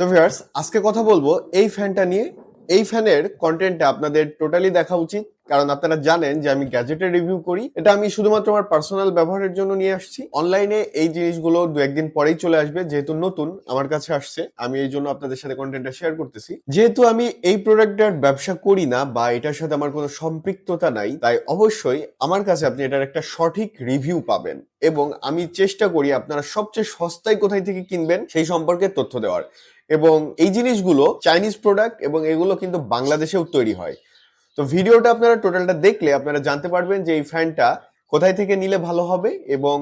তো ভিউয়ার্স আজকে কথা বলব এই ফ্যানটা নিয়ে। এই ফ্যানের কন্টেন্টটা আপনাদের টোটালি দেখা উচিত, কারণ আপনারা জানেন যে আমি গ্যাজেটের রিভিউ করি। এটা আমি শুধুমাত্র আমার পার্সোনাল ব্যবহারের জন্য নিয়ে আসছি। অনলাইনে এই জিনিসগুলো দু একদিন পরেই চলে আসবে, যেহেতু নতুন, আমার কাছে আসছে। আমি এই জন্য আপনাদের সাথে কন্টেন্টটা শেয়ার করতেছি। যেহেতু আমি এই প্রোডাক্টটার ব্যবসা করি না, বা এটার সাথে আমার কোনো সম্পৃক্ততা নাই, তাই অবশ্যই আমার কাছে আপনি এটার একটা সঠিক রিভিউ পাবেন। এবং আমি চেষ্টা করি আপনারা সবচেয়ে সস্তায় কোথায় থেকে কিনবেন, সেই সম্পর্কে তথ্য দেওয়ার। এবং এই জিনিসগুলো চাইনিজ প্রোডাক্ট এবং এগুলো কিন্তু বাংলাদেশেও তৈরি হয়। তো ভিডিওটা আপনারা টোটালটা দেখলে আপনারা জানতে পারবেন যে এই ফ্যানটা কোথায় থেকে নিলে ভালো হবে এবং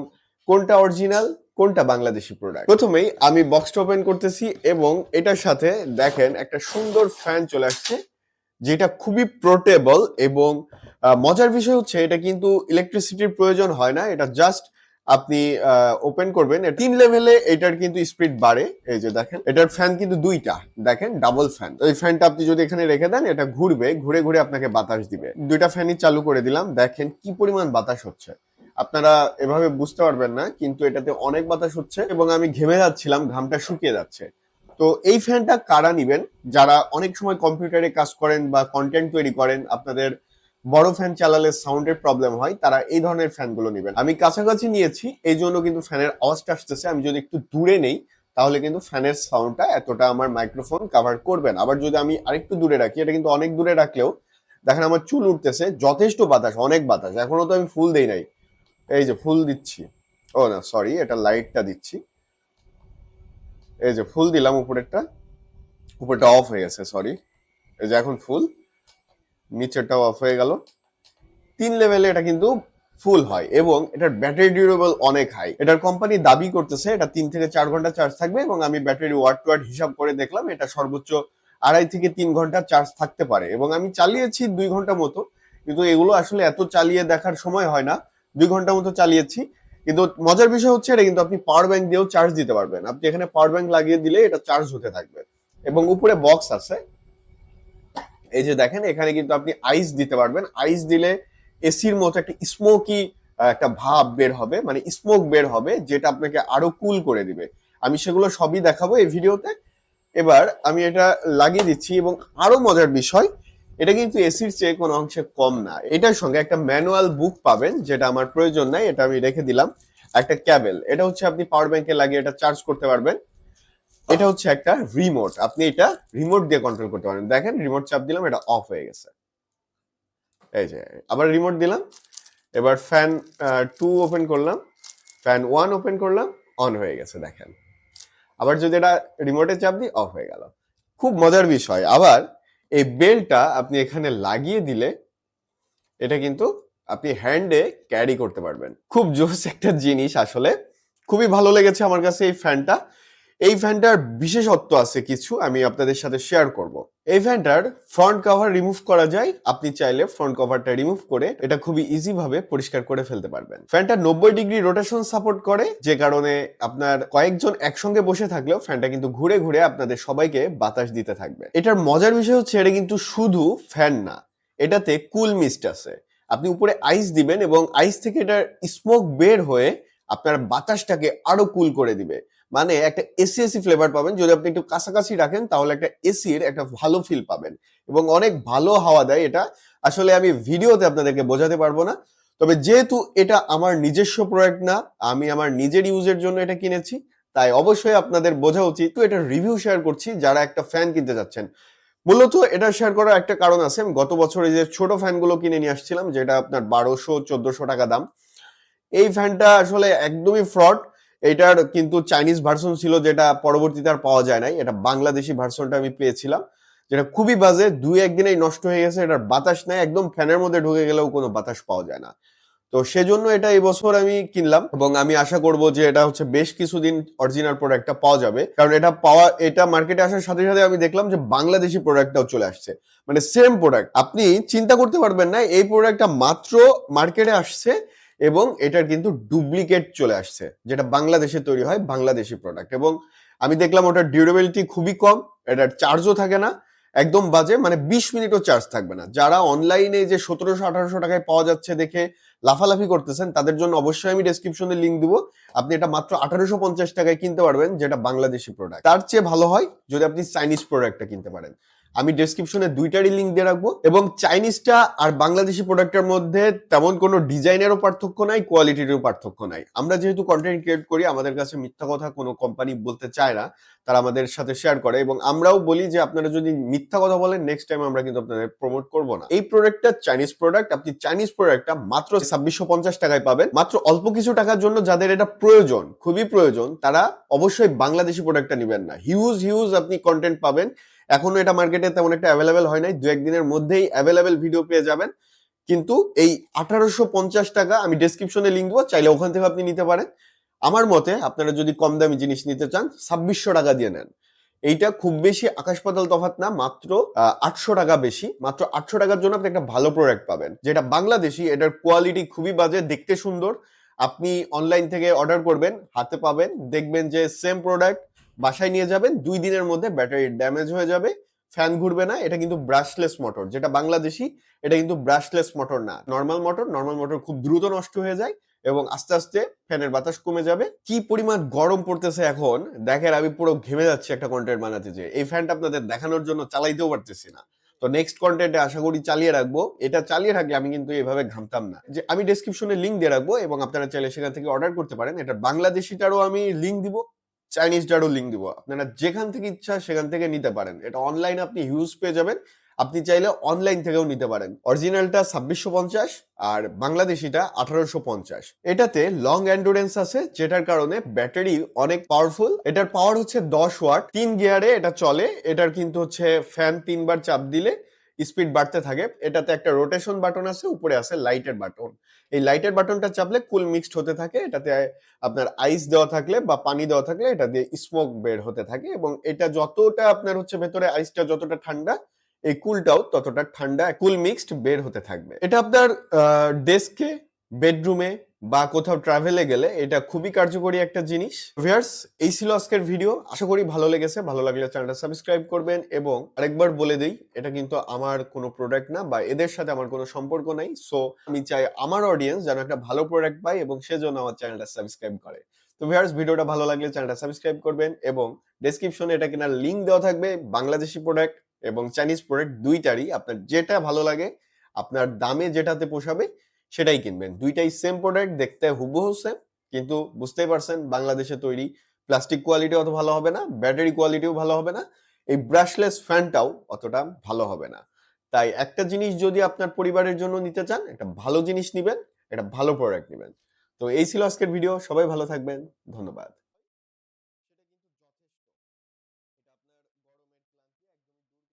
কোনটা অরিজিনাল কোনটা বাংলাদেশি প্রোডাক্ট প্রথমেই আমি বক্সটা ওপেন করতেছি এবং এটার সাথে দেখেন একটা সুন্দর ফ্যান চলে আসছে, যেটা খুবই পোর্টেবল এবং মজার বিষয় হচ্ছে এটা কিন্তু ইলেকট্রিসিটির প্রয়োজন হয় না, এটা জাস্ট আপনি ওপেন করবেন। তিন লেভেলে এটার কিন্তু স্পিড বাড়ে। এই যে দেখেন, এটার ফ্যান কিন্তু দুইটা। দেখেন ডাবল ফ্যান এই ফ্যানটা আপনি যদি এখানে রেখে দেন, এটা ঘুরবে, ঘুরে ঘুরে আপনাকে বাতাস দিবে। দুইটা ফ্যানই চালু করে দিলাম। দেখেন কি পরিমাণ বাতাস হচ্ছে। আপনারা এভাবে বুঝতে পারবেন না, কিন্তু এটাতে অনেক বাতাস হচ্ছে এবং আমি ঘেমে যাচ্ছিলাম, ঘামটা শুকিয়ে যাচ্ছে। তো এই ফ্যানটা কারা নিবেন? যারা অনেক সময় কম্পিউটারে কাজ করেন বা কন্টেন্ট তৈরি করেন, আপনাদের বড় ফ্যান চালালে সাউন্ডের প্রবলেম হয়, তারা এই ধরনের ফ্যানগুলো নেবেন। আমি কাছাকাছি নিয়েছি, এই জন্য কিন্তু ফ্যানের আওয়াজটা আসতেছে। আমি যদি একটু দূরে নেই, তাহলে কিন্তু ফ্যানের সাউন্ডটা এতটা আমার মাইক্রোফোন কভার করবে না। আবার যদি আমি আরেকটু দূরে রাখি, এটা কিন্তু অনেক দূরে রাখলেও দেখেন আমার চুল উঠতেছে, যথেষ্ট বাতাস, অনেক বাতাস। এখনও তো আমি ফুল দেই নাই। এই যে ফুল দিচ্ছি। ও না সরি এটা লাইটটা দিচ্ছি। এই যে ফুল দিলাম, উপরেরটা। উপরটা অফ হয়ে গেছে সরি এই যে এখন ফুল। নিচেরটাও অফ হয়ে গেল। তিন লেভেলে এটা কিন্তু ফুল হয় এবং এটার ব্যাটারি ডিউরেবল অনেক হাই এটার কোম্পানি দাবি করতেছে, এটা তিন থেকে চার ঘণ্টা চার্জ থাকবে এবং আমি ব্যাটারি ওয়াট টু ওয়াট হিসাব করে দেখলাম, এটা সর্বোচ্চ আড়াই থেকে তিন ঘণ্টা চার্জ থাকতে পারে। এবং আমি চালিয়েছি দুই ঘণ্টা মতো, কিন্তু এগুলো আসলে এত চালিয়ে দেখার সময় হয় না। দুই ঘণ্টা মতো চালিয়েছি, কিন্তু মজার বিষয় হচ্ছে এটা কিন্তু আপনি পাওয়ার ব্যাংক দিয়েও চার্জ দিতে পারবেন। আপনি এখানে পাওয়ার ব্যাংক লাগিয়ে দিলে এটা চার্জ হতে থাকবে। এবং উপরে বক্স আছে এই যে দেখেন, এখানে কিন্তু আপনি আইস দিতে পারবেন। আইস দিলে এসির মতো একটা স্মোকি একটা ভাব বের হবে মানে স্মোক বের হবে, যেটা আপনাকে আরও কুল করে দিবে। আমি সেগুলো সবই দেখাবো এই ভিডিওতে। এবার আমি এটা লাগিয়ে দিচ্ছি এবং আরও মজার বিষয়, এটা কিন্তু এসির চেয়ে কোনো অংশে কম না। এটার সঙ্গে একটা ম্যানুয়াল বুক পাবেন, যেটা আমার প্রয়োজন নাই, এটা আমি রেখে দিলাম। একটা ক্যাবেল। এটা হচ্ছে আপনি পাওয়ার ব্যাংকে লাগিয়ে এটা চার্জ করতে পারবেন। এটা হচ্ছে একটা রিমোট আপনি এটা রিমোট দিয়ে কন্ট্রোল করতে পারেন। দেখেন রিমোট চাপ দিলাম, এটা অফ হয়ে গেছে। এই যে, আবার রিমোট দিলাম। এবার ফ্যান টু ওপেন করলাম। ফ্যান ওয়ান ওপেন করলাম অন হয়ে গেছে, দেখেন। আবার যদি এটা রিমোটে চাপ দিই অফ হয়ে গেল। খুব মজার বিষয়। আবার এই বেলটা আপনি এখানে লাগিয়ে দিলে, এটা কিন্তু আপনি হ্যান্ডে ক্যারি করতে পারবেন। খুব জোস একটা জিনিস আসলে। খুবই ভালো লেগেছে আমার কাছে এই ফ্যানটা এই ফ্যানটার বিশেষত্ব আছে কিছু, আমি আপনাদের সাথে শেয়ার করব। এই ফ্যানটার ফ্রন্ট কভার রিমুভ করা যায়, আপনি চাইলে ফ্রন্ট কভারটা রিমুভ করে এটা খুবই ইজি ভাবে পরিষ্কার করে ফেলতে পারবেন। ফ্যানটা নব্বই ডিগ্রি রোটেশন সাপোর্ট করে, যে কারণে আপনার কয়েকজন একসঙ্গে বসে থাকলেও ফ্যানটা কিন্তু ঘুরে ঘুরে আপনাদের সবাইকে বাতাস দিতে থাকবে। এটার মজার বিষয় হচ্ছে, এটা কিন্তু শুধু ফ্যান না, এটাতে কুল মিস্ট আছে। আপনি উপরে আইস দিবেন এবং আইস থেকে এটার স্মোক বের হয়ে আপনার বাতাসটাকে আরও কুল করে দিবে। মানে একটা এসি এসি ফ্লেভার পাবেন। যদি আপনি একটু কাছাকাছি রাখেন, তাহলে একটা এসির একটা ভালো ফিল পাবেন এবং অনেক ভালো হাওয়া দেয় এটা। আসলে আমি ভিডিওতে আপনাদেরকে বোঝাতে পারব না। তবে যেহেতু এটা আমার নিজস্ব প্রোডাক্ট না, আমি আমার নিজের ইউজের জন্য এটা কিনেছি, তাই অবশ্যই আপনাদের বোঝা উচিত। তো এটা রিভিউ শেয়ার করছি, যারা একটা ফ্যান কিনতে যাচ্ছেন। মূলত এটা শেয়ার করার একটা কারণ আছে। আমি গত বছর যে ছোট ফ্যানগুলো কিনে নিয়ে আসছিলাম, যেটা আপনার বারোশো, চোদ্দশো টাকা দাম। এই ফ্যানটা আসলে একদমই ফ্রড এটার কিন্তু চাইনিজ ভার্সন ছিল যেটা পরবর্তীতে আর পাওয়া যায় নাই। এটা বাংলাদেশি ভার্সনটা আমি পেয়েছিলাম, যেটা খুবই বাজে, দুই একদিনেই নষ্ট হয়ে গেছে, এটার বাতাস নাই, একদম ফ্যানের মধ্যে ঢুকে গেলেও কোনো বাতাস পাওয়া যায় না। তো সেজন্য এটা এই বছর আমি কিনলাম এবং আমি আশা করব যে এটা হচ্ছে বেশ কিছুদিন অরিজিনাল প্রোডাক্টটা পাওয়া যাবে। কারণ এটা পাওয়া, এটা মার্কেটে আসার সাথে সাথে আমি দেখলাম যে বাংলাদেশি প্রোডাক্টটাও চলে আসছে। মানে সেম প্রোডাক্ট আপনি চিন্তা করতে পারবেন না, এই প্রোডাক্টটা মাত্র মার্কেটে আসছে এবং এটার কিন্তু ডুপ্লিকেট চলে আসছে, যেটা বাংলাদেশে তৈরি হয় বাংলাদেশি প্রোডাক্ট এবং আমি দেখলাম ওটার ডিউরেবিলিটি খুবই কম, এটার চার্জও থাকে না, একদম বাজে মানে বিশ মিনিটও চার্জ থাকবে না। যারা অনলাইনে যে সতেরোশো, আঠারোশো টাকায় পাওয়া যাচ্ছে দেখে লাফালাফি করতেছেন, তাদের জন্য অবশ্যই আমি ডেসক্রিপশনে লিঙ্ক দিব। আপনি এটা মাত্র আঠারোশো পঞ্চাশ টাকায় কিনতে পারবেন, যেটা বাংলাদেশি প্রোডাক্ট তার চেয়ে ভালো হয় যদি আপনি চাইনিজ প্রোডাক্টটা কিনতে পারেন। আমি ডেসক্রিপশনে দুইটারই লিঙ্ক দিয়ে রাখব এবং চাইনিজটা আর বাংলাদেশি প্রোডাক্টের মধ্যে তেমন কোনো ডিজাইনেরও পার্থক্য নাই কোয়ালিটিরও পার্থক্য নাই। আমরা যেহেতু কন্টেন্ট ক্রিয়েট করি, আমাদের কাছে মিথ্যা কথা কোনো কোম্পানি বলতে চায় না, তারা আমাদের সাথে শেয়ার করে এবং আমরাও বলি যে আপনারা যদি মিথ্যা কথা বলেন নেক্সট টাইম আমরা কিন্তু আপনাদের প্রমোট করব না। এই প্রোডাক্টটা চাইনিজ প্রোডাক্ট আপনি চাইনিজ প্রোডাক্টটা মাত্র ছাব্বিশশো পঞ্চাশ টাকায় পাবেন। মাত্র অল্প কিছু টাকার জন্য যাদের এটা প্রয়োজন, খুবই প্রয়োজন, তারা অবশ্যই বাংলাদেশি প্রোডাক্টটা নেবেন না। হিউজ হিউজ আপনি কন্টেন্ট পাবেন। এখনও এটা মার্কেটে তেমন একটা অ্যাভেলেবেল হয় নাই, দু একদিনের মধ্যেই অ্যাভেলেবেল ভিডিও পেয়ে যাবেন। কিন্তু এই আঠারোশো পঞ্চাশ টাকা আমি ডেসক্রিপশনে লিঙ্ক দেবো, চাইলে ওখান থেকে আপনি নিতে পারেন। আমার মতে আপনারা যদি কম দামি জিনিস নিতে চান, ছাব্বিশশো টাকা দিয়ে নেন। এইটা খুব বেশি আকাশ পাতাল তফাৎ না, মাত্র আটশো টাকা বেশি। মাত্র আটশো টাকার জন্য আপনি একটা ভালো প্রোডাক্ট পাবেন। যেটা বাংলাদেশি, এটার কোয়ালিটি খুবই বাজে, দেখতে সুন্দর। আপনি অনলাইন থেকে অর্ডার করবেন, হাতে পাবেন, দেখবেন যে সেম প্রোডাক্ট বাসায় নিয়ে যাবেন, দুই দিনের মধ্যে ব্যাটারি ড্যামেজ হয়ে যাবে ফ্যান ঘুরবে না, এটা কিন্তু ব্রাশলেস মোটর যেটা বাংলাদেশি, এটা কিন্তু ব্রাশলেস মোটর না। নর্মাল মোটর নর্মাল মোটর খুব দ্রুত নষ্ট হয়ে যায় এবং আস্তে আস্তে ফ্যানের বাতাস কমে যাবে। কি পরিমাণ গরম পড়তেছে এখন, দেখেন আমি পুরো ঘেমে যাচ্ছি একটা কন্টেন্ট বানাতে যে, এই ফ্যানটা আপনাদের দেখানোর জন্য চালাইতেও পারতেছি না। তো নেক্সট কন্টেন্টে আশা করি চালিয়ে রাখব, এটা চালিয়ে রাখলে আমি কিন্তু এভাবে ঘামতাম না। যে, আমি ডেসক্রিপশনে লিঙ্ক দিয়ে রাখব এবং আপনারা চাইলে সেখান থেকে অর্ডার করতে পারেন, এটা বাংলাদেশিটারও আমি লিঙ্ক দিব। চাইনিজটারও লিঙ্ক দিব। আপনারা যেখান থেকে ইচ্ছা সেখান থেকে নিতে পারেন। এটা অনলাইনে আপনি হিউজ পেয়ে যাবেন। আপনি চাইলে অনলাইন থেকেও নিতে পারেন। অরিজিনালটা ছাব্বিশশো পঞ্চাশ আর বাংলাদেশিটা আঠারোশো পঞ্চাশ। এটাতে লং এন্ডুরেন্স আছে, যেটার কারণে ব্যাটারি অনেক পাওয়ারফুল এটার পাওয়ার হচ্ছে দশ ওয়াট। তিন গিয়ারে এটা চলে। এটার কিন্তু হচ্ছে ফ্যান তিনবার চাপ দিলে স্পিড বাড়তে থাকে। এটাতে একটা রোটেশন বাটন আছে, উপরে আছে লাইটের বাটন এই লাইটের বাটনটা চাপলে কুল মিক্সড হতে থাকে। এটাতে আপনার আইস দেওয়া থাকলে বা পানি দেওয়া থাকলে এটা দিয়ে স্মোক বের হতে থাকে এবং এটা যতটা আপনার হচ্ছে ভেতরে আইসটা যতটা ঠান্ডা, এই কুলটাও ততটা ঠান্ডা কুল মিক্সড বের হতে থাকবে। এটা আপনার ডেস্কে বেডরুমে বা কোথাও ট্রাভেলে গেলে এটা খুবই কার্যকরী একটা জিনিস। ভিয়ার্স এই ছিল আজকের ভিডিও আশা করি ভালো লেগেছে। ভালো লাগলে চ্যানেলটা সাবস্ক্রাইব করবেন এবং আরেকবার বলে দিই, এটা কিন্তু আমার কোনো প্রোডাক্ট না বা এদের সাথে আমার কোনো সম্পর্ক নাই। সো আমি চাই আমার অডিয়েন্স যেন একটা ভালো প্রোডাক্ট পায় এবং সেজন্য আমার চ্যানেলটা সাবস্ক্রাইব করে। তো ভিউয়ার্স ভিডিওটা ভালো লাগলে চ্যানেলটা সাবস্ক্রাইব করবেন এবং ডেসক্রিপশনে এটা কেনার লিঙ্ক দেওয়া থাকবে, বাংলাদেশি প্রোডাক্ট এবং চাইনিজ প্রোডাক্ট দুইটারই। আপনার যেটা ভালো লাগে, আপনার দামে যেটাতে পোষাবে সেটাই কিনবেন। দুইটাই সেম প্রোডাক্ট দেখতে হুবহু সেম কিন্তু বুঝতেই পারছেন বাংলাদেশে তৈরি প্লাস্টিক কোয়ালিটি অত ভালো হবে না ব্যাটারি কোয়ালিটিও ভালো হবে না, এই ব্রাশলেস ফ্যানটাও অতটা ভালো হবে না। তাই একটা জিনিস যদি আপনার পরিবারের জন্য নিতে চান, একটা ভালো জিনিস নিবেন, একটা ভালো প্রোডাক্ট নেবেন। তো এই ছিল আজকের ভিডিও সবাই ভালো থাকবেন, ধন্যবাদ।